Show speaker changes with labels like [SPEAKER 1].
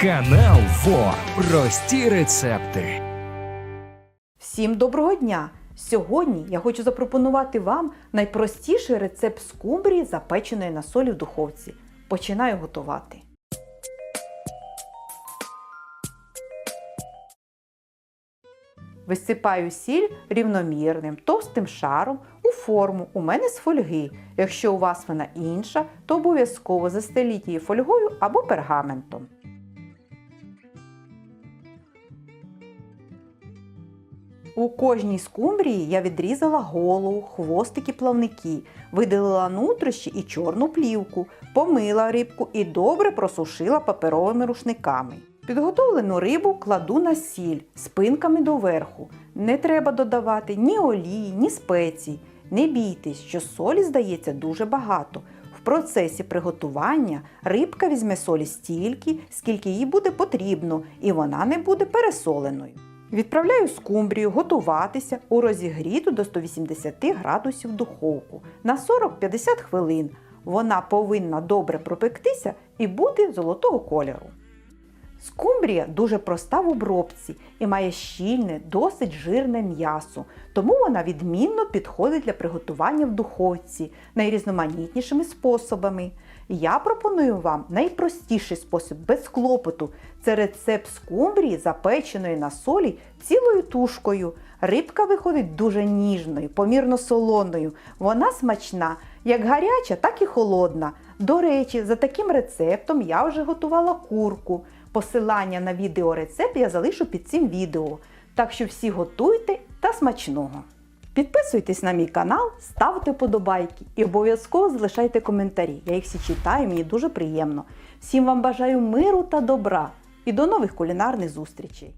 [SPEAKER 1] Канал ФО. Прості рецепти.
[SPEAKER 2] Всім доброго дня! Сьогодні я хочу запропонувати вам найпростіший рецепт скумбрії, запеченої на солі в духовці. Починаю готувати. Висипаю сіль рівномірним товстим шаром у форму. У мене з фольги. Якщо у вас вона інша, то обов'язково застеліть її фольгою або пергаментом. У кожній скумбрії я відрізала голову, хвостики плавники, видалила нутрощі і чорну плівку, помила рибку і добре просушила паперовими рушниками. Підготовлену рибу кладу на сіль спинками доверху. Не треба додавати ні олії, ні спецій. Не бійтесь, що солі здається дуже багато. В процесі приготування рибка візьме солі стільки, скільки їй буде потрібно, і вона не буде пересоленою. Відправляю скумбрію готуватися у розігріту до 180 градусів духовку на 40-50 хвилин. Вона повинна добре пропектися і бути золотого кольору. Скумбрія дуже проста в обробці і має щільне, досить жирне м'ясо, тому вона відмінно підходить для приготування в духовці найрізноманітнішими способами. Я пропоную вам найпростіший спосіб без клопоту. Це рецепт скумбрії, запеченої на солі цілою тушкою. Рибка виходить дуже ніжною, помірно солоною. Вона смачна, як гаряча, так і холодна. До речі, за таким рецептом я вже готувала курку. Посилання на відеорецепт я залишу під цим відео. Так що всі готуйте та смачного! Підписуйтесь на мій канал, ставте вподобайки і обов'язково залишайте коментарі. Я їх всі читаю, мені дуже приємно. Всім вам бажаю миру та добра і до нових кулінарних зустрічей!